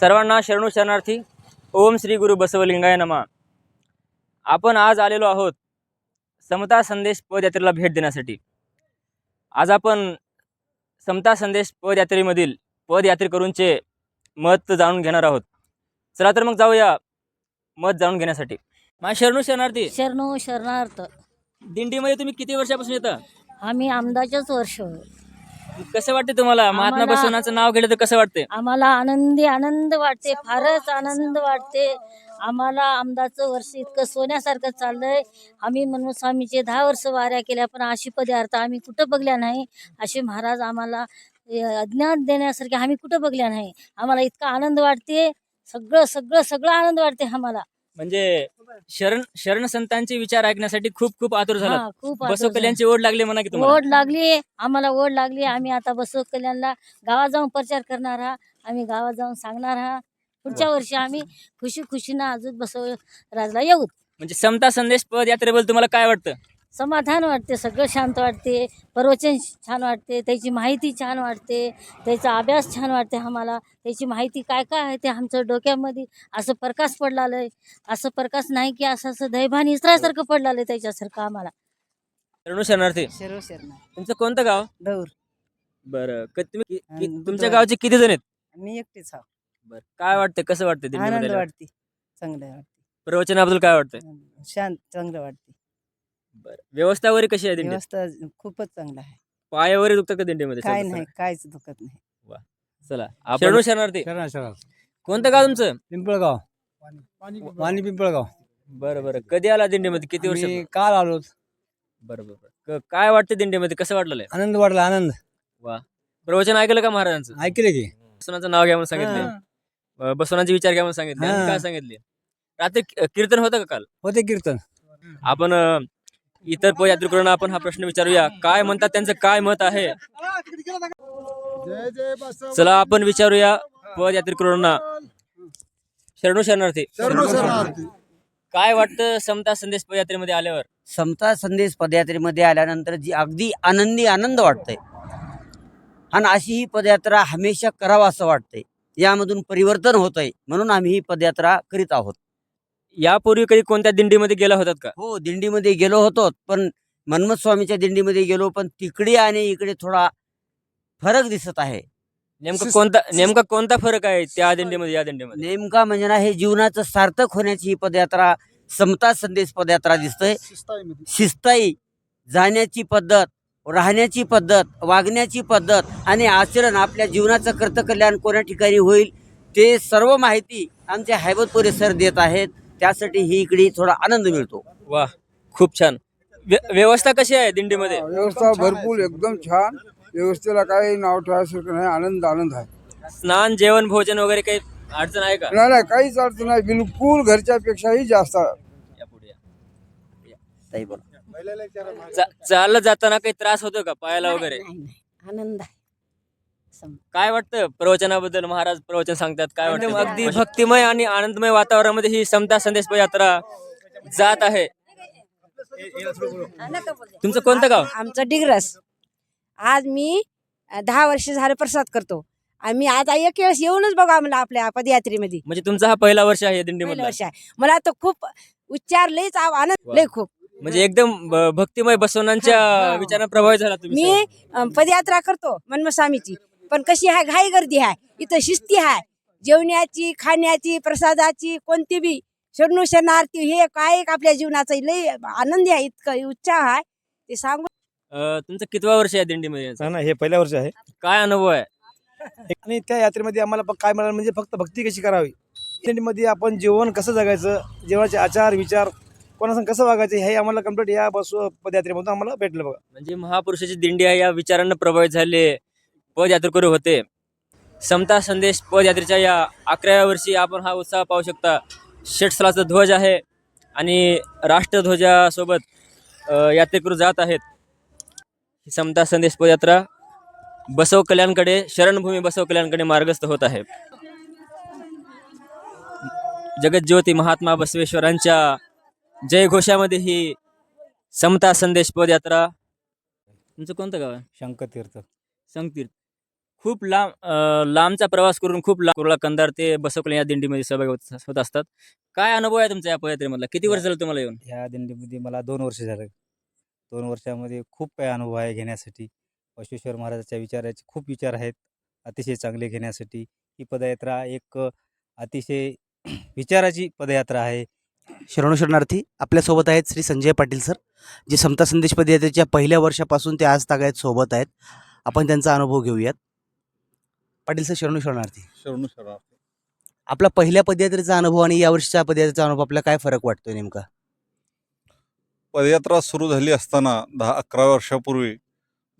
सर्वांना शरणू शरणार्थी. ओम श्री गुरु बसवलिंगाय नमा. आपण आज आलेलो आहोत समता संदेश पदयात्रेला भेट देण्यासाठी. आज आपण समता संदेश पदयात्रेमधील पदयात्रेकरूंचे मत जाणून घेणार आहोत. चला तर मग जाऊया मत जाणून घेण्यासाठी. माझ्या शरणू शरणार्थी. शरणो शरणार्थ. दिंडीमध्ये तुम्ही किती वर्षापासून येता? आम्ही आमदाच्याच वर्ष. कसं वाटते तुम्हाला? महात्मा आम्हाला- बसवनाचं नाव घेतलं तर कसं वाटते आम्हाला आनंदी आनंद वाटते फारच आनंद वाटते आम्हाला आमदाचं वर्ष इतकं सोन्यासारखं चाललंय. आम्ही म्हणून स्वामीचे दहा वर्ष वाऱ्या केल्या पण अशी पदार्थ आम्ही कुठं बघल्या नाही. असे महाराज आम्हाला अ, ज्ञान देण्यासारखे आम्ही कुठं बघल्या नाही. आम्हाला इतका आनंद वाटते सगळं सगळं सगळं आनंद वाटते आम्हाला. म्हणजे शरण शरण संतांचे विचार ऐकण्यासाठी खूप खूप आतुर झाला हा, खूप बसव झाला. कल्याणची ओढ लागली म्हणा की तुम्हाला? ओढ लागली आम्हाला ओढ लागली. आम्ही आता बसव कल्याणला गावात जाऊन प्रचार करणार हा आम्ही गावात जाऊन सांगणार हा पुढच्या वर्षी आम्ही खुशी खुशीनं अजून बसव राजला येऊ. म्हणजे समता संदेश पद यात्रेबद्दल तुम्हाला काय वाटतं? समाधान वाटते सगळं शांत वाटते प्रवचन छान वाटते त्याची माहिती छान वाटते त्याचा अभ्यास छान वाटते आम्हाला त्याची माहिती काय काय आहे ते आमच्या डोक्यामध्ये असं प्रकाश पडलालं आहे असं प्रकाश नाही की असं असं दैभान इसरासारखं पडलालं आहे त्याच्यासारखं आम्हाला. शरणू शरणार्थी. तुमचं कोणतं गाव? दौर. बरं क- तुम्ही कि- कि- आणि तुमच्या बुधवार. गावचे किती जण आहेत? मी एकटीच हा बरं काय वाटतं कसं वाटतं आनंद दिंडीमध्ये वाटते चांगलं वाटते. प्रवचनाबद्दल काय वाटतं शांत चांगलं वाटते. बरं. व्यवस्था वगैरे कशी आहे व्यवस्था खूपच चांगलं आहे. पाय वगैरे दुखतात का दिंडीमध्ये? काय नाही काहीच दुखत नाही. चला आपण- शरणू शरणार्थी. शरणा शरणा कोणतं गाव तुमचं? पिंपळगाव. वाणी पिंपळगाव. बरं बरं. कधी आला दिंडीमध्ये? किती वर्ष काल आलो बरं बरं बरं. क- काय वाटतं दिंडीमध्ये? कसं वाटलं आनंद वाटला आनंद. प्रवचन ऐकलं का महाराजांचं? ऐकले की. बसवनाचं नाव घ्या म्हणून सांगितले. हा. बसवनाचे विचार घ्या म्हणून सांगितले. आणि हा. काय सांगितले? रात्री कि- कीर्तन होतं का काल? होते कीर्तन. आपण अ, इतर पदयात्रेकरूंना आपण हा प्रश्न विचारूया. काय म्हणतात त्यांचं? काय मत आहे? चला आपण विचारूया पदयात्रेकरूंना शरणू शरणार्थी. काय वाटतं समता संदेश पदयात्रेमध्ये आल्यावर? समता संदेश पदयात्रेमध्ये आल्यानंतर जी अगदी आनंदी आनंद वाटतंय. आणि अशी ही पदयात्रा हमेशा करावं असं वाटतंय. यामधून परिवर्तन होतंय. म्हणून आम्ही ही पदयात्रा करीत आहोत. यापूर्वी कधी कोणत्या दिंडीमध्ये गेला होतात का? हो दिंडीमध्ये गेलो होतो पण मन्मथ स्वामीच्या दिंडीमध्ये गेलो पण तिकडे आणि इकडे थोडा फरक दिसत आहे. नेमका कोणता नेमका कोणता फरक आहे त्या दिंडीमध्ये या दिंडीमध्ये? नेमका म्हणजे ना हे जीवनाचं सार्थक होण्याची ही पदयात्रा समता संदेश पदयात्रा दिसतंय. शिस्ताई जाण्याची पद्धत राहण्याची पद्धत वागण्याची पद्धत आणि आचरण आपल्या जीवनाचं कर्तकल्याण कोण्या ठिकाणी होईल ते सर्व माहिती आमचे हैबतपुरे सर देत आहेत. त्यासाठी ही इकडे थोडा आनंद मिळतो. वा खूप छान. व्य- व्यवस्था कशी आहे दिंडीमध्ये? व्यवस्था भरपूर एकदम छान. व्यवस्थेला काही नाव ठेवायसारखं नाही आनंद आनंद आहे. स्नान जेवण भोजन वगैरे काही अडचण आहे का? नाही नाही काहीच अडचण नाही. बिलकुल घरच्या पेक्षाही जास्त आहे. या पुढे या. ताई बोला. चा- चालत जाताना काही त्रास होतो का? पायाला वगैरे? नाही, नाही. आनंद आहे. सम- काय वाटतं प्रवचनाबद्दल? महाराज प्रवचन सांगतात काय वाटतं? अगदी भक्तिमय आणि आनंदमय वातावरणामध्ये ही समता संदेश यात्रा जात आहे. तुमचं कोणतं गाव? आमचं डिग्रस. आज मी दहा वर्ष झालं प्रसाद करतो. आम्ही आज एक वेळेस येऊनच बघा म्हणलं आपल्या पदयात्रेमध्ये. म्हणजे तुमचा हा पहिला वर्ष आहे दिंडीमध्ये वर्ष आहे. मला तर खूप उच्चार लयच आव- आनंद. लय खूप. म्हणजे एकदम ब- भक्तिमय बसवनांच्या हा, हा. विचारांना प्रभावित झाला तुम्ही मी अ, पदयात्रा करतो स्वामीची. पण कशी आहे घाई गर्दी आहे इथं शिस्ती आहे जेवण्याची खाण्याची प्रसादाची कोणती बी शरणू शरणार्थी हे काय एक आपल्या जीवनाचा. लय आनंदी आहे. इतकं उत्साह आहे ते सांगू अं, तुमचं कितवा वर्ष आहे दिंडीमध्ये? हा ना हे पहिल्या वर्ष आहे. काय अनुभव आहे? आणि त्या यात्रेमध्ये आम्हाला प- काय मिळालं म्हणजे फक्त भक्ती कशी करावी? दिंडीमध्ये आपण जेवण कसं जगायचं? जेवणाचे आचार विचार कोणासंग कसं वागायचं? हे आम्हाला कंप्लीट या बस पदयात्रेमधून आम्हाला भेटलं बघा. म्हणजे महापुरुषाची दिंडी आहे. या विचारांना प्रभावित झाले. पदयात्रेकरू होते. समता संदेश पदयात्रेच्या या अकराव्या वर्षी आपण हा उत्साह पाहू शकता. षटस्थलाचा ध्वज आहे आणि राष्ट्रध्वजासोबत यात्रेकरू जात आहेत. ही समता संदेश पदयात्रा बसव कल्याणकडे शरणभूमी बसव कल्याणकडे मार्गस्थ होत आहे. जगज्योती महात्मा बसवेश्वरांच्या जयघोषामध्ये ही समता संदेश पदयात्रा. तुमचं कोणतं गाव आहे? शंकर तीर्थ संगतीर्थ खूप लांब लांबचा प्रवास करून खूप लांब कुर्ला कंधार ते बसवकल्याण या दिंडीमध्ये सहभागी होत होत असतात. काय अनुभव आहे तुमचा या पदयात्रेमधला? किती वर्ष झालं तुम्हाला येऊन? ह्या दिंडीमध्ये मला दोन वर्ष झालं. दोन वर्षामध्ये खूप काही अनुभव आहे घेण्यासाठी. बसवेश्वर महाराजाच्या विचाराचे खूप विचार आहेत अतिशय चांगले घेण्यासाठी. ही पदयात्रा एक अतिशय विचाराची पदयात्रा आहे. शरणू शरणार्थी आपल्यासोबत आहेत श्री संजय पाटील सर जे समता संदेश पदयात्रेच्या पहिल्या वर्षापासून ते आज तागायत सोबत आहेत. आपण त्यांचा अनुभव घेऊयात. पाटील सर शरणू शरणार्थी शरणू शरण आपला पहिल्या पदयात्रेचा अनुभव आणि यावर्षीच्या पदयात्रेचा अनुभव आपल्याला काय फरक वाटतोय नेमका? पदयात्रा सुरू झाली असताना दहा अकरा वर्षापूर्वी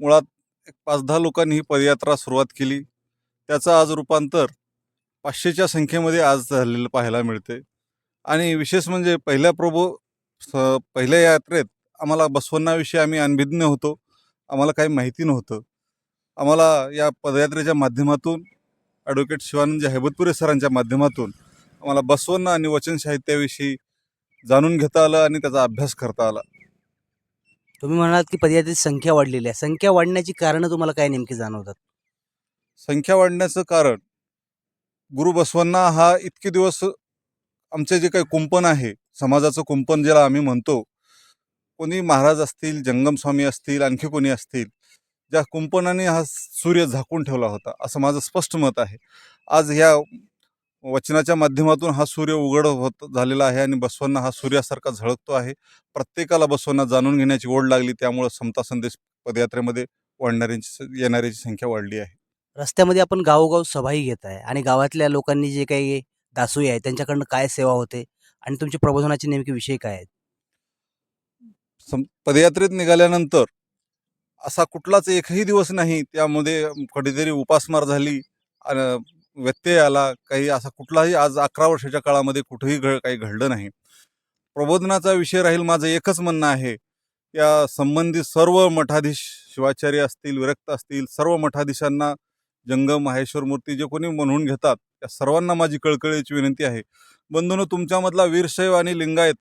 मुळात एक पाच दहा लोकांनी ही पदयात्रा सुरुवात केली. त्याचं आज रूपांतर पाचशेच्या संख्येमध्ये आज झालेलं पाहायला मिळते आणि विशेष म्हणजे पहिल्या प्रभू पहिल्या यात्रेत आम्हाला बसवण्णाविषयी आम्ही अनभिज्ञ होतो. आम्हाला काही माहिती नव्हतं. आम्हाला या पदयात्रेच्या माध्यमातून ॲडव्होकेट शिवानंद हैबतपुरे सरांच्या माध्यमातून आम्हाला बसवण्ण आणि वचन साहित्याविषयी जाणून घेता आलं आणि त्याचा अभ्यास करता आला. तुम्ही म्हणालात की पदयात्रेची संख्या वाढलेली आहे. संख्या वाढण्याची कारणं तुम्हाला काय नेमकी जाणवतात? संख्या वाढण्याचं कारण गुरु बसवण्णा हा इतके दिवस आमचे जे काही कुंपण आहे समाजाचं कुंपण ज्याला आम्ही म्हणतो कोणी महाराज असतील जंगम स्वामी असतील आणखी कोणी असतील ज्या कुंपणाने हा सूर्य झाकून ठेवला होता असं माझं स्पष्ट मत आहे. आज ह्या वचनाच्या माध्यमातून हा सूर्य उघड होत झालेला आहे आणि बसवण्णा हा सूर्यासारखा झळकतो आहे. प्रत्येकाला बसवण्णा जाणून घेण्याची ओढ लागली त्यामुळं समता संदेश पदयात्रेमध्ये वाढणाऱ्यांची येणाऱ्याची संख्या वाढली आहे. रस्त्यामध्ये आपण गावोगाव सभाही घेत आहे आणि गावातल्या लोकांनी जे काही दासोई आहे त्यांच्याकडनं काय सेवा होते आणि तुमच्या प्रबोधनाचे नेमके विषय काय आहेत? सम पदयात्रेत निघाल्यानंतर असा कुठलाच एकही दिवस नाही. त्यामध्ये कधीतरी उपासमार झाली आणि व्यत्यय आला काही असा कुठलाही आज अकरा वर्षाच्या काळामध्ये कुठेही घड काही घडलं नाही. प्रबोधनाचा विषय राहील माझं एकच म्हणणं आहे. या संबंधित सर्व मठाधीश शिवाचार्य असतील विरक्त असतील सर्व मठाधीशांना जंगम माहेश्वर मूर्ती जे कोणी म्हणून घेतात त्या सर्वांना माझी कळकळीची विनंती आहे. बंधून तुमच्यामधला वीरशैव आणि लिंगायत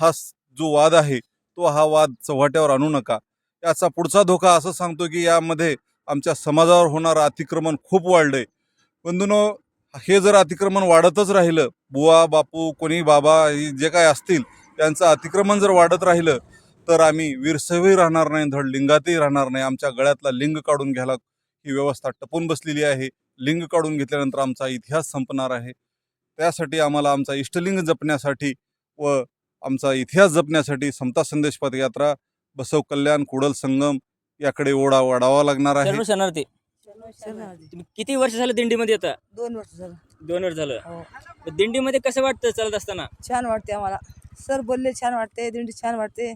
हा जो वाद आहे तो हा वाद चव्हाट्यावर आणू नका. याचा पुढचा धोका असं सांगतो की यामध्ये आमच्या समाजावर होणारं अतिक्रमण खूप वाढलंय. बंधूनो हे जर अतिक्रमण वाढतच राहिलं बुवा बापू कोणी बाबा ही जे काय असतील त्यांचं अतिक्रमण जर वाढत राहिलं तर आम्ही वीरशैवही राहणार नाही धड लिंगातही राहणार नाही. आमच्या गळ्यातला लिंग काढून घ्यायला ही व्यवस्था टपून बसलेली आहे. लिंग काढून घेतल्यानंतर आमचा इतिहास संपणार आहे. त्यासाठी आम्हाला आमचा इष्टलिंग जपण्यासाठी व आमचा इतिहास जपण्यासाठी समता संदेश पदयात्रा बसव कल्याण कुडल संगम याकडे ओढा वाढावा लागणार आहे. शरणू शरणार्थी. तुम्ही किती वर्ष झालं दिंडीमध्ये येता? दोन वर्ष झालं. दोन वर्ष झालं. हो. मग दिंडीमध्ये कसं वाटतं चालत असताना? छान वाटते आम्हाला. सर बोलले छान वाटते दिंडी छान वाटते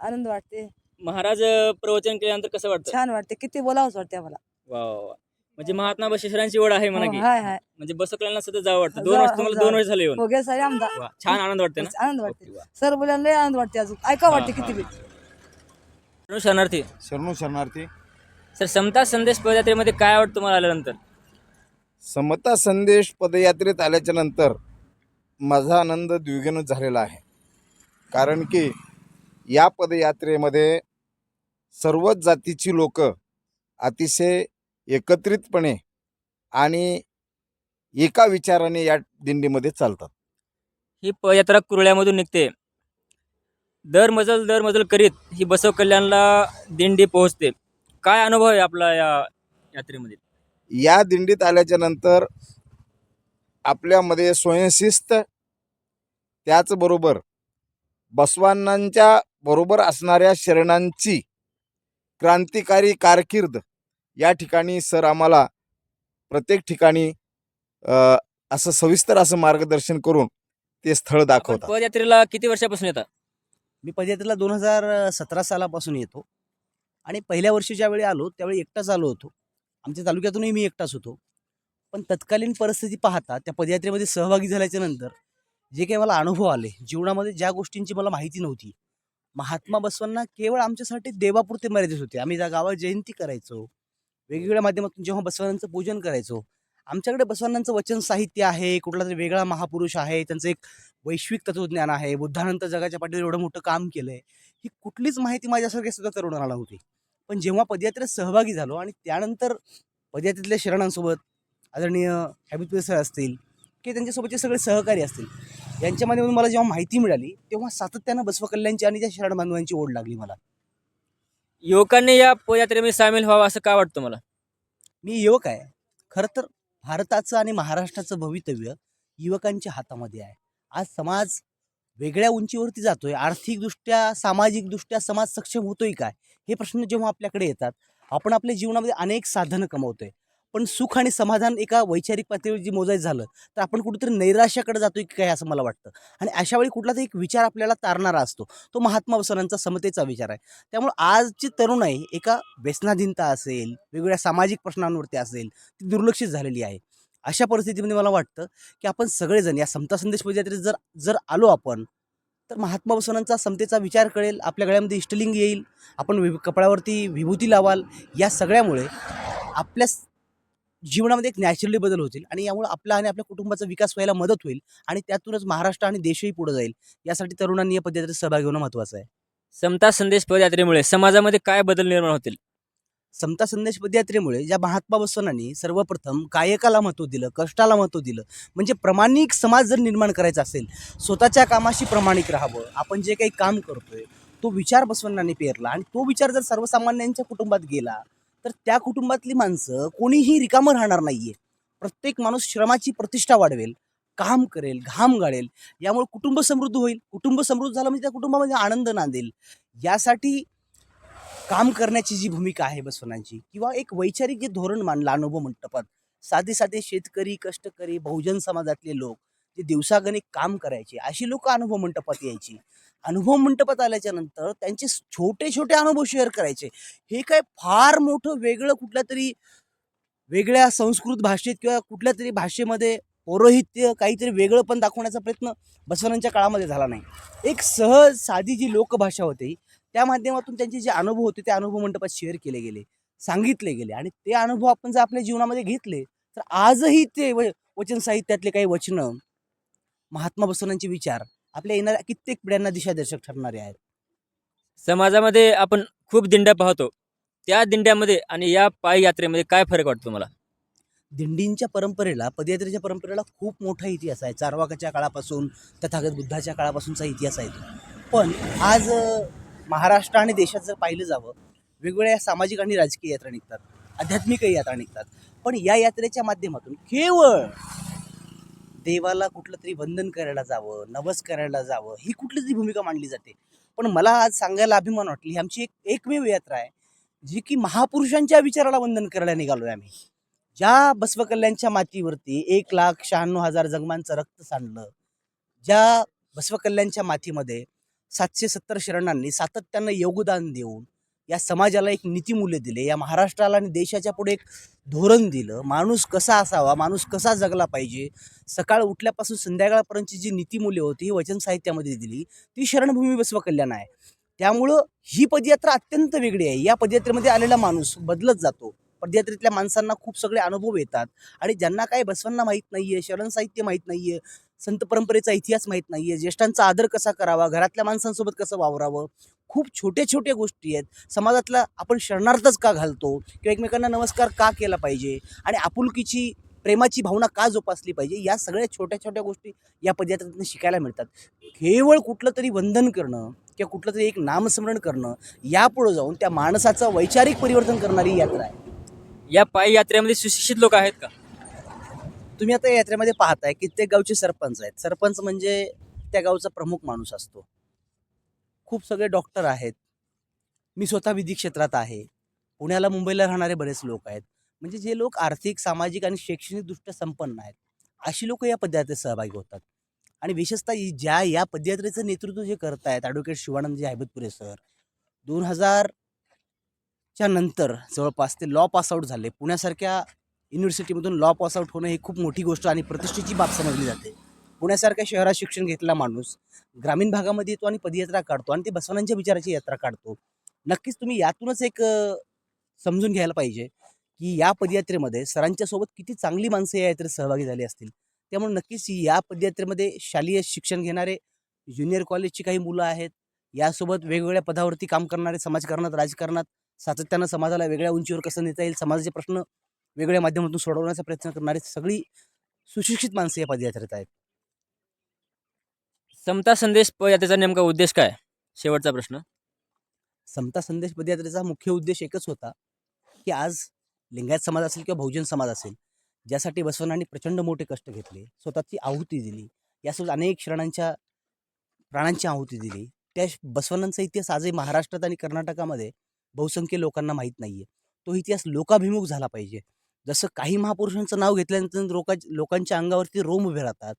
आनंद वाटते. महाराज अं, प्रवचन केल्यानंतर कसं वाटतं? छान वाटते. किती बोलावंच वाटते आम्हाला. वा वा वा. म्हणजे महात्मा बसवेश्वरांची ओढ आहे म्हणा हो, की. हाय हाय. म्हणजे बसकल्याला सुद्धा जावं वाटतं. दोन वर्ष तुम्हाला दोन वर्ष झाले येऊन. हो गे सारे आमदार. वा, छान आनंद वाटते ना? आनंद वाटते ओके, वा. सर बोलायला लय आनंद वाटते अजून. ऐका वाटते हा, किती बी. शरणू शरणार्थी. शरणू शरणार्थी. सर समता संदेश पदयात्रेमध्ये काय आवडतं तुम्हाला आल्यानंतर? समता संदेश पदयात्रेत आल्याच्यानंतर माझा आनंद द्विगुणित झालेला आहे. कारण की या पदयात्रेमध्ये सर्वच जातीची लोक अतिशय एकत्रितपणे आणि एका विचाराने या दिंडीमध्ये चालतात. ही पदयात्रा कुर्ल्यामधून निघते. दर मजल दर मजल करीत ही बसव कल्याणला दिंडी पोहोचते. काय अनुभव आहे आपला या यात्रेमध्ये? या दिंडीत आल्याच्यानंतर आपल्यामध्ये स्वयंशिस्त त्याचबरोबर बसवांनांच्या बरोबर असणाऱ्या शरणांची क्रांतिकारी कारकीर्द या ठिकाणी सर आम्हाला प्रत्येक ठिकाणी अ, असं सविस्तर असं मार्गदर्शन करून ते स्थळ दाखवतात. पदयात्रेला किती वर्षापासून येतात मी पदयात्रेला दोन हजार सतरा सालापासून येतो. आणि पहिल्या वर्षी ज्यावेळी आलो त्यावेळी एकटाच आलो होतो. आमच्या तालुक्यातूनही मी एकटाच होतो. पण तत्कालीन परिस्थिती पाहता त्या पदयात्रेमध्ये सहभागी झाल्याच्यानंतर जे काही मला अनुभव आले जीवनामध्ये ज्या गोष्टींची मला माहिती नव्हती महात्मा बसवांना केवळ आमच्यासाठी देवापुरते मर्यादित होते. आम्ही त्या गावात जयंती करायचो वेगवेगळ्या माध्यमातून जेव्हा बसवांचं पूजन करायचो आमच्याकडे बसवांनांचं वचन साहित्य आहे कुठला तरी वेगळा महापुरुष आहे त्यांचं एक वैश्विक तत्वज्ञान आहे बुद्धानंतर जगाच्या पाठीवर एवढं मोठं काम केलंय ही कुठलीच माहिती माझ्यासारख्या सुद्धा तरुणाला नव्हती. पण जेव्हा पदयात्रेत सहभागी झालो आणि त्यानंतर पदयात्रेतल्या शरणांसोबत आदरणीय हॅबित सर असतील की त्यांच्यासोबतचे सगळे सहकारी असतील यांच्यामध्ये मला जेव्हा माहिती मिळाली तेव्हा सातत्यानं बसव कल्याणची आणि त्या शरण बांधवांची ओढ लागली मला. युवकांनी या पदयात्रेमध्ये सामील व्हावं असं का वाटतं मला? मी युवक आहे. खरं तर भारताचं आणि महाराष्ट्राचं भवितव्य युवकांच्या हातामध्ये आहे. आज समाज वेगळ्या उंचीवरती जातोय. आर्थिकदृष्ट्या सामाजिकदृष्ट्या समाज सक्षम होतोय काय? हे प्रश्न जेव्हा आपल्याकडे येतात आपण आपल्या जीवनामध्ये अनेक साधनं कमवतोय. पण सुख आणि समाधान एका वैचारिक पातळीवर जी मोजायचं झालं तर आपण कुठेतरी नैराश्याकडे जातोय की काय असं मला वाटतं? आणि अशा वेळी कुठला तरी एक विचार आपल्याला तारणारा असतो. तो महात्मा सरांचा समतेचा विचार आहे. त्यामुळे आजची तरुणाई एका व्यसनाधीनता असेल वेगवेगळ्या सामाजिक प्रश्नांवरती असेल ती दुर्लक्षित झालेली आहे. अशा परिस्थितीमध्ये मला वाटतं की आपण सगळेजण या समता संदेश पदयात्रेत जर जर आलो आपण तर महात्मा बसवनांचा समतेचा विचार कळेल आपल्या गळ्यामध्ये इष्टलिंग येईल आपण वि कपड्यावरती विभूती लावाल या सगळ्यामुळे आपल्या जीवनामध्ये एक नॅचरली बदल होतील आणि यामुळे आपला आणि आपल्या कुटुंबाचा विकास व्हायला मदत होईल आणि त्यातूनच महाराष्ट्र आणि देशही पुढे जाईल. यासाठी तरुणांनी या पदयात्रेत सहभागी होणं महत्त्वाचं आहे. समता संदेश पदयात्रेमुळे समाजामध्ये काय बदल निर्माण होतील? समता संदेश पदयात्रेमुळे ज्या महात्मा बसवनांनी सर्वप्रथम कायकाला महत्त्व दिलं कष्टाला महत्त्व दिलं म्हणजे प्रामाणिक समाज जर निर्माण करायचा असेल स्वतःच्या कामाशी प्रामाणिक राहावं आपण जे काही काम करतोय तो विचार बसवण्णांनी पेरला आणि तो विचार जर सर्वसामान्यांच्या कुटुंबात गेला तर त्या कुटुंबातली माणसं कोणीही रिकामं राहणार नाहीये. प्रत्येक माणूस श्रमाची प्रतिष्ठा वाढवेल काम करेल घाम गाळेल यामुळे कुटुंब समृद्ध होईल. कुटुंब समृद्ध झालं म्हणजे त्या कुटुंबामध्ये आनंद नांदेल. यासाठी काम करण्याची जी भूमिका आहे बसवनांची किंवा एक वैचारिक जे धोरण मानलं अनुभव मंटपात साधे साधे शेतकरी कष्टकरी बहुजन समाजातले लोक जे दिवसागणिक काम करायचे अशी लोक अनुभव मंटपात यायची. अनुभव मंटपात आल्याच्यानंतर त्यांचे छोटे छोटे अनुभव शेअर करायचे. हे काय फार मोठं वेगळं कुठल्या तरी वेगळ्या संस्कृत भाषेत किंवा कुठल्या तरी भाषेमध्ये पौरोहित्य काहीतरी वेगळं पण दाखवण्याचा प्रयत्न बसवनांच्या काळामध्ये झाला नाही. एक सहज साधी जी लोकभाषा होती त्या माध्यमातून त्यांचे जे अनुभव होते ते अनुभव मंडपात शेअर केले गेले सांगितले गेले. आणि ते अनुभव आपण जर आपल्या जीवनामध्ये घेतले तर आजही ते व वचन साहित्यातले काही वचनं महात्मा बसवनांचे विचार आपल्या येणाऱ्या कित्येक पिढ्यांना दिशादर्शक ठरणारे आहेत. समाजामध्ये आपण खूप दिंड्या पाहतो. त्या दिंड्यामध्ये आणि या पायी यात्रेमध्ये काय फरक वाटतो मला दिंडींच्या परंपरेला पदयात्रेच्या परंपरेला खूप मोठा इतिहास आहे. चारवाकाच्या काळापासून तथागत बुद्धाच्या काळापासूनचा इतिहास आहे तो. पण आज महाराष्ट्र आणि देशात जर पाहिलं जावं वेगवेगळ्या सामाजिक आणि राजकीय यात्रा निघतात. आध्यात्मिकही यात्रा निघतात. पण या यात्रेच्या माध्यमातून केवळ देवाला कुठलं तरी वंदन करायला जावं नवस करायला जावं ही कुठली तरी भूमिका मांडली जाते. पण मला आज सांगायला अभिमान वाटली ही आमची एक एकमेव यात्रा आहे जी की महापुरुषांच्या विचाराला वंदन करायला निघालो आहे आम्ही. ज्या बसवकल्याणच्या मातीवरती एक लाख शहाण्णव हजार जगमांचं रक्त सांडलं ज्या बसवकल्याणच्या मातीमध्ये सातशे सत्तर शरणांनी सातत्यानं योगदान देऊन या समाजाला एक नीतिमूल्य दिले या महाराष्ट्राला आणि देशाच्या पुढे एक धोरण दिलं. माणूस कसा असावा माणूस कसा जगला पाहिजे? सकाळ उठल्यापासून संध्याकाळपर्यंतची जी नीतिमूल्य होती ही वचन साहित्यामध्ये दिली. ती शरणभूमी बसव कल्याण आहे. त्यामुळं ही पदयात्रा अत्यंत वेगळी आहे. या पदयात्रेमध्ये आलेला माणूस बदलत जातो. पदयात्रेतल्या माणसांना खूप सगळे अनुभव येतात. आणि ज्यांना काय बसवांना माहीत नाही आहे शरण साहित्य माहीत नाही आहे संत परंपरेचा इतिहास माहीत नाही आहे ज्येष्ठांचा आदर कसा करावा घरातल्या माणसांसोबत कसं वावरावं खूप छोट्या छोट्या गोष्टी आहेत. समाजातला आपण शरणार्थच का घालतो? किंवा एकमेकांना नमस्कार का केला पाहिजे? आणि आपुलकीची प्रेमाची भावना का जोपासली पाहिजे? या सगळ्या छोट्या छोट्या गोष्टी या पदयात्रेतून शिकायला मिळतात. केवळ कुठलं तरी वंदन करणं किंवा कुठलं तरी एक नामस्मरण करणं यापुढं जाऊन त्या माणसाचं वैचारिक परिवर्तन करणारी यात्रा आहे. या पायी यात्रेमध्ये सुशिक्षित लोक आहेत का? तुम्ही आता या यात्रेमध्ये पाहताय कित्येक गावचे सरपंच आहेत. सरपंच म्हणजे त्या गावचा प्रमुख माणूस असतो. खूप सगळे डॉक्टर आहेत. मी स्वतः विधी क्षेत्रात आहे. पुण्याला मुंबईला राहणारे बरेच लोक आहेत. म्हणजे जे लोक आर्थिक सामाजिक आणि शैक्षणिकदृष्ट्या संपन्न आहेत अशी लोक या पदयात्रेत सहभागी होतात. आणि विशेषतः ज्या या पदयात्रेचं नेतृत्व जे करत आहेत ॲडव्होकेट शिवानंदजी हैबतपुरे सर दोन हजारच्या नंतर जवळपास ते लॉ पासआउट झाले. पुण्यासारख्या युनिव्हर्सिटीमधून लॉ पासआउट होणं ही खूप मोठी गोष्ट आणि प्रतिष्ठेची बाब समजली जाते. पुण्यासारख्या शहरात शिक्षण घेतलेला माणूस ग्रामीण भागामध्ये येतो आणि पदयात्रा काढतो आणि ते बसवनांच्या विचाराची यात्रा काढतो. नक्कीच तुम्ही यातूनच एक समजून घ्यायला पाहिजे की या पदयात्रेमध्ये सरांच्या सोबत किती चांगली माणसं या यात्रेत सहभागी झाली असतील. त्यामुळे नक्कीच या पदयात्रेमध्ये शालेय शिक्षण घेणारे ज्युनियर कॉलेजची काही मुलं आहेत यासोबत वेगवेगळ्या पदावरती काम करणारे समाजकारणात राजकारणात सातत्यानं समाजाला वेगळ्या उंचीवर कसं नेता येईल समाजाचे प्रश्न वेगळ्या माध्यमातून सोडवण्याचा प्रयत्न करणारी सगळी सुशिक्षित माणसं या पदयात्रेत आहेत. समता संदेश पदयात्रेचा नेमका उद्देश काय? शेवटचा प्रश्न. समता संदेश पदयात्रेचा मुख्य उद्देश एकच होता की आज लिंगायत समाज असेल किंवा बहुजन समाज असेल ज्यासाठी बसवनांनी प्रचंड मोठे कष्ट घेतले स्वतःची आहुती दिली यासोबत अनेक शरणांच्या प्राणांची आहुती दिली. त्या बसवनांचा इतिहास आजही महाराष्ट्रात आणि कर्नाटकामध्ये बहुसंख्य लोकांना माहीत नाही आहे तो इतिहास लोकाभिमुख झाला पाहिजे. जसं काही महापुरुषांचं नाव घेतल्यानंतर लोका लोकांच्या अंगावरती रोम उभे राहतात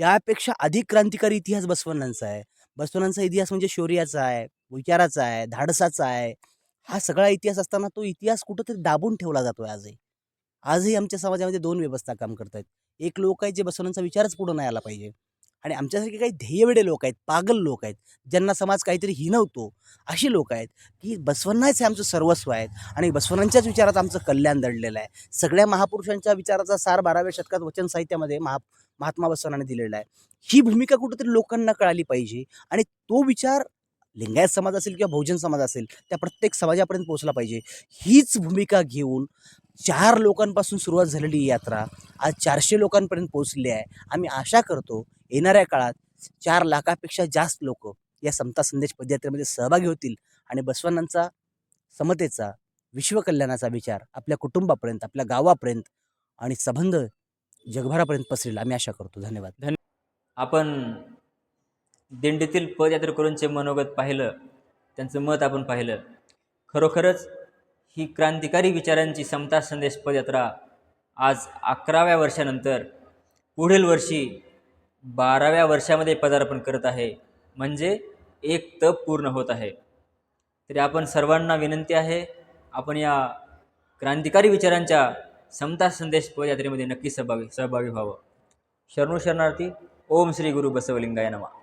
त्यापेक्षा अधिक क्रांतिकारी इतिहास बसवण्णांचा आहे. बसवण्णांचा इतिहास म्हणजे शौर्याचा आहे विचाराचा आहे धाडसाचा आहे. हा सगळा इतिहास असताना तो इतिहास कुठंतरी दाबून ठेवला जातो आजही. आजही आमच्या समाजामध्ये दोन व्यवस्था काम करत आहेत एक लोक आहेत जे बसवण्यांचा विचारच पुढं नाही आला पाहिजे. आणि आमच्यासारखे काही ध्येयवेडे लोक आहेत पागल लोक आहेत ज्यांना समाज काहीतरी हिनवतो अशी लोक आहेत की बसवण्णाच हे आमचं सर्वस्व आहेत आणि बसवण्णांच्याच विचारात आमचं कल्याण दडलेलं आहे. सगळ्या महापुरुषांच्या विचाराचा सार बाराव्या शतकात वचन साहित्यामध्ये महा महात्मा बसवनाने दिलेला आहे. ही भूमिका कुठेतरी लोकांना कळाली पाहिजे आणि तो विचार लिंगायत समाज असेल किंवा बहुजन समाज असेल त्या प्रत्येक समाजापर्यंत पोहोचला पाहिजे. हीच भूमिका घेऊन चार लोकांपासून सुरुवात झालेली ही यात्रा आज चारशे लोकांपर्यंत पोहोचली आहे. आम्ही आशा करतो येणाऱ्या काळात चार लाखापेक्षा जास्त लोक या समता संदेश पदयात्रेमध्ये सहभागी होतील आणि बसवण्णांचा समतेचा विश्वकल्याणाचा विचार आपल्या कुटुंबापर्यंत आपल्या गावापर्यंत आणि संबंध जगभरापर्यंत पसरेल आम्ही आशा करतो. धन्यवाद. धन्य आपण दिंडीतील पदयात्रेकरूंचे मनोगत पाहिलं त्यांचं मत आपण पाहिलं. खरोखरच ही क्रांतिकारी विचारांची समता संदेश पदयात्रा आज अकराव्या वर्षानंतर पुढील वर्षी बाराव्या वर्षामध्ये पदार्पण करत आहे. म्हणजे एक तप पूर्ण होत आहे. तरी आपण सर्वांना विनंती आहे आपण या क्रांतिकारी विचारांच्या समता संदेश पदयात्रेमध्ये नक्की सहभागी सहभागी व्हावं. शरणू शरणार्थी ओम श्री गुरु बसवलिंगाय नमा.